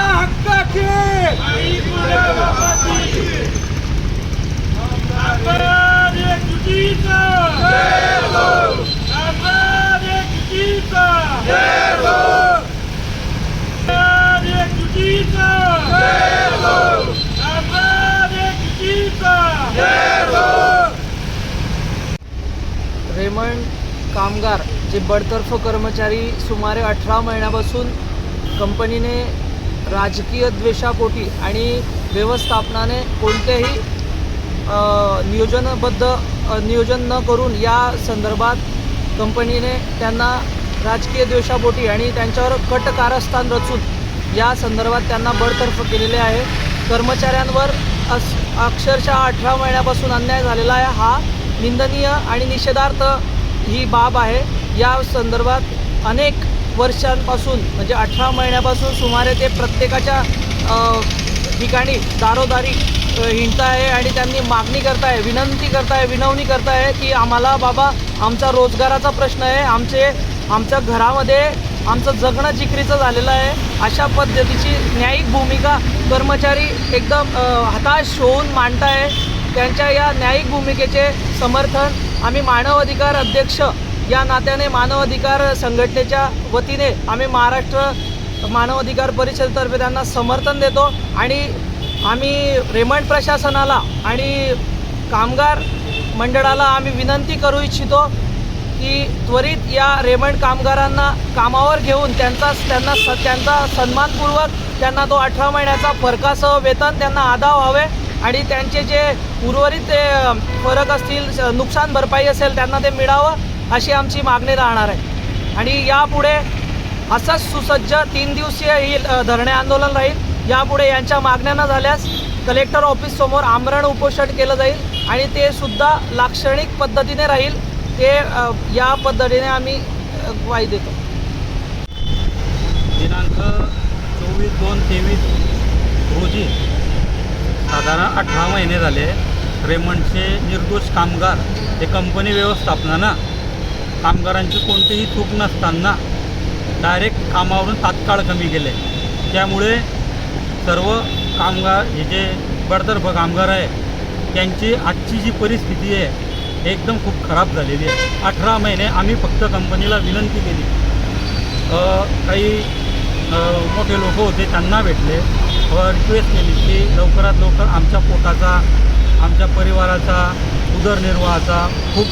हक्काची. आजाद एकजुटीचा रेमंड कामगार जे बडतर्फ कर्मचारी सुमारे अठरा महिन्यापासून कंपनीने राजकीय द्वेषापोटी आणि व्यवस्थापनाने कोणतेही नियोजनबद्ध नियोजन न करून या संदर्भात कंपनीने त्यांना राजकीय द्वेषापोटी आणि त्यांच्यावर कट कारस्थान रचून या संदर्भात त्यांना बडतर्फ केलेले आहे. कर्मचाऱ्यांवर अस अक्षरशः अठरा महिन्यापासून अन्याय झालेला आहे. हा निंदनीय आणि निषेधार्थ ही बाब आहे. या संदर्भात अनेक वर्षांपासून म्हणजे अठरा महिन्यापासून सुमारे ते प्रत्येकाच्या ठिकाणी दारोदारी हिंडता आहे आणि त्यांनी मागणी करताय विनंती करताय विनवणी करताय की आम्हाला बाबा आमचा रोजगाराचा प्रश्न आहे आमचे आमच्या घरामध्ये आमचं जगणं जिकरीचं झालेलं आहे अशा पद्धतीची न्यायिक भूमिका कर्मचारी एकदम हताश होऊन मांडताय. त्यांच्या या न्यायिक भूमिकेचे समर्थन आम्ही मानव अधिकार अध्यक्ष या नात्याने मानवाधिकार संघटनेच्या वतीने आम्ही महाराष्ट्र मानवाधिकार परिषदेतर्फे त्यांना समर्थन देतो आणि आम्ही रेमंड प्रशासनाला आणि कामगार मंडळाला आम्ही विनंती करू इच्छितो की त्वरित या रेमंड कामगारांना कामावर घेऊन त्यांचा त्यांना स त्यांचा सन्मानपूर्वक त्यांना तो अठरा महिन्याचा फरकासह वेतन त्यांना आदा व्हावे आणि त्यांचे जे उर्वरित ते फरक असतील नुकसान भरपाई असेल त्यांना ते मिळावं. अशी आमची मागणी राहणार आहे. आणि यापुढे असंच सुसज्ज तीन दिवसीय ही धरणे आंदोलन राहील. यापुढे यांच्या मागण्या न झाल्यास कलेक्टर ऑफिससमोर आमरण उपोषण केलं जाईल आणि ते सुद्धा लाक्षणिक पद्धतीने राहील. ते या पद्धतीने आम्ही ग्वाही देतो. दिनांक चोवीस दोन तेवीस रोजी साधारण अठरा महिने झाले. रेमंडचे निर्दोष कामगार हे कंपनी व्यवस्थापनानं कामगारांची कोणतीही चूक नसताना डायरेक्ट कामावरून तात्काळ कमी केले. त्यामुळे सर्व कामगार हे जे बडतर्फ कामगार आहे त्यांची आजची जी परिस्थिती आहे एकदम खूप खराब झालेली आहे. अठरा महिने आम्ही फक्त कंपनीला विनंती केली. काही मोठे लोक होते त्यांना भेटले. व रिक्वेस्ट केली की लवकरात लवकर आमच्या पोटाचा आमच्या परिवाराचा उदरनिर्वाहाचा खूप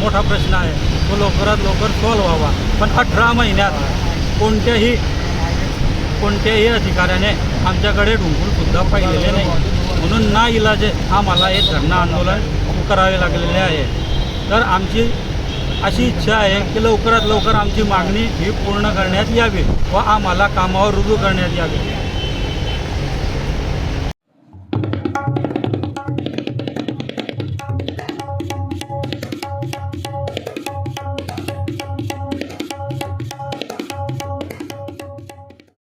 मोठा प्रश्न आहे. तो लवकरात लवकर सॉल्व्ह व्हावा. पण अठरा महिन्यात कोणत्याही कोणत्याही अधिकाऱ्याने आमच्याकडे ढुंकूनसुद्धा पाहिलेले नाही. म्हणून ना इलाजे आम्हाला हे धरणं आंदोलन करावे लागलेले आहे. तर आमची अशी इच्छा आहे की लवकरात लवकर आमची मागणी ही पूर्ण करण्यात यावी व आम्हाला कामावर रुजू करण्यात यावी.